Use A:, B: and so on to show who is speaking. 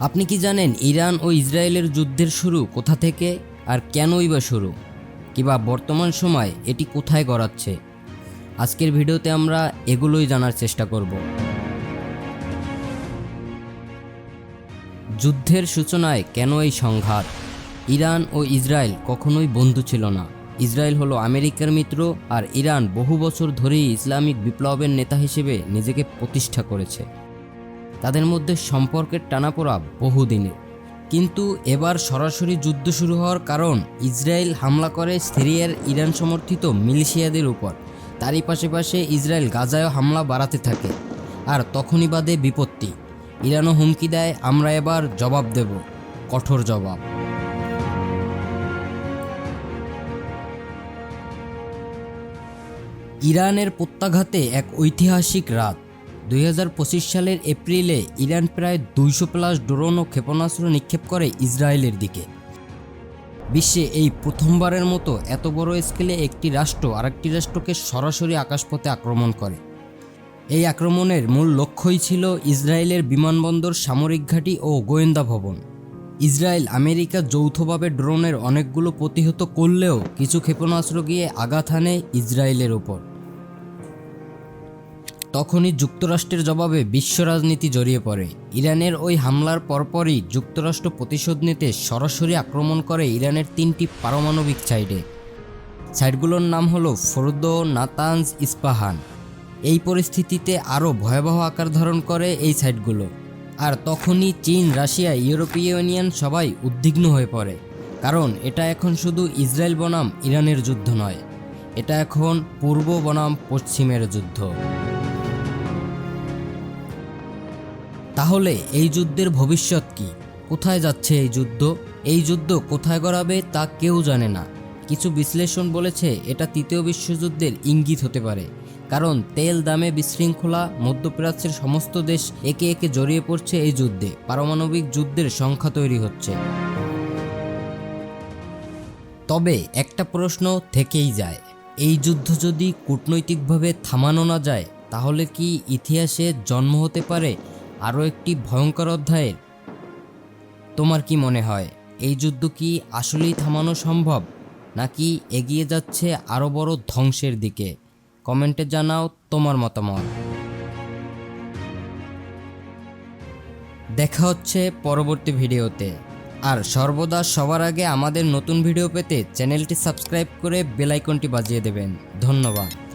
A: আপনি কি জানেন ইরান ও ইসরায়েলের যুদ্ধের শুরু কোথা থেকে আর কেনই বা শুরু? কিংবা বর্তমান সময় এটি কোথায় গড়াচ্ছে? আজকের ভিডিওতে আমরা এগুলোই জানার চেষ্টা করব। যুদ্ধের সূচনায় কেন এই সংঘাত? ইরান ও ইসরায়েল কখনোই বন্ধু ছিল না। ইসরায়েল হলো আমেরিকার মিত্র আর ইরান বহু বছর ধরেই ইসলামিক বিপ্লবের নেতা হিসেবে নিজেকে প্রতিষ্ঠা করেছে। তাদের মধ্যে সম্পর্কের টানাপোড়া বহুদিনের কিন্তু এবার সরাসরি যুদ্ধ শুরু হওয়ার কারণ ইসরায়েল হামলা করে সিরিয়ার ইরান সমর্থিত মিলিশিয়াদের উপর। তারই পাশে ইসরায়েল গাজায়ও হামলা বাড়াতে থাকে। আর তখনই বাদে বিপত্তি। ইরানও হুমকি দেয়, আমরা এবার জবাব দেব। কঠোর জবাব। ইরানের প্রত্যাঘাতে এক ঐতিহাসিক রাত। দুই হাজার পঁচিশ সালের এপ্রিলে ইরান প্রায় দুইশো প্লাস ড্রোন ও ক্ষেপণাস্ত্র নিক্ষেপ করে ইসরায়েলের দিকে। বিশ্বে এই প্রথমবারের মতো এত বড় স্কেলে একটি রাষ্ট্র আরেকটি রাষ্ট্রকে সরাসরি আকাশপথে আক্রমণ করে। এই আক্রমণের মূল লক্ষ্যই ছিল ইসরায়েলের বিমানবন্দর, সামরিক ঘাঁটি ও গোয়েন্দা ভবন। ইসরায়েল আমেরিকা যৌথভাবে ড্রোনের অনেকগুলো প্রতিহত করলেও কিছু ক্ষেপণাস্ত্র গিয়ে আঘাত হানে ইসরায়েলের ওপর। তখনই যুক্তরাষ্ট্রের জবাবে বিশ্ব রাজনীতি জড়িয়ে পড়ে। ইরানের ওই হামলার পরপরই যুক্তরাষ্ট্র প্রতিশোধ নিতে সরাসরি আক্রমণ করে ইরানের তিনটি পারমাণবিক সাইডে। সাইটগুলোর নাম হলো ফরদো নাতানজ ইস্পাহান। এই পরিস্থিতিতে আরও ভয়াবহ আকার ধারণ করে এই সাইটগুলো। আর তখনই চীন, রাশিয়া, ইউরোপীয় ইউনিয়ন সবাই উদ্বিগ্ন হয়ে পড়ে। কারণ এটা এখন শুধু ইসরায়েল বনাম ইরানের যুদ্ধ নয়, এটা এখন পূর্ব বনাম পশ্চিমের যুদ্ধ। তাহলে এই যুদ্ধের ভবিষ্যৎ কি? কোথায় যাচ্ছে এই যুদ্ধ? এই যুদ্ধ কোথায় গড়াবে তা কেউ জানে না। কিছু বিশ্লেষণ বলেছে এটা তৃতীয় বিশ্বযুদ্ধের ইঙ্গিত হতে পারে। কারণ তেল দামে বিশৃঙ্খলা, মধ্যপ্রাচ্যের সমস্ত দেশ একে একে জড়িয়ে পড়ছে এই যুদ্ধে। পারমাণবিক যুদ্ধের সংখ্যা তৈরি হচ্ছে। তবে একটা প্রশ্ন থেকেই যায়। এই যুদ্ধ যদি কূটনৈতিকভাবে থামানো না যায়, তাহলে কি ইতিহাসে জন্ম হতে পারে আরও একটি ভয়ঙ্কর অধ্যায়ের তোমার কি মনে হয়, এই যুদ্ধ কি আসলেই থামানো সম্ভব, নাকি এগিয়ে যাচ্ছে আরও বড় ধ্বংসের দিকে? কমেন্টে জানাও তোমার মতামত। দেখা হচ্ছে পরবর্তী ভিডিওতে। আর সর্বদা সবার আগে আমাদের নতুন ভিডিও পেতে চ্যানেলটি সাবস্ক্রাইব করে বেলাইকনটি বাজিয়ে দেবেন। ধন্যবাদ।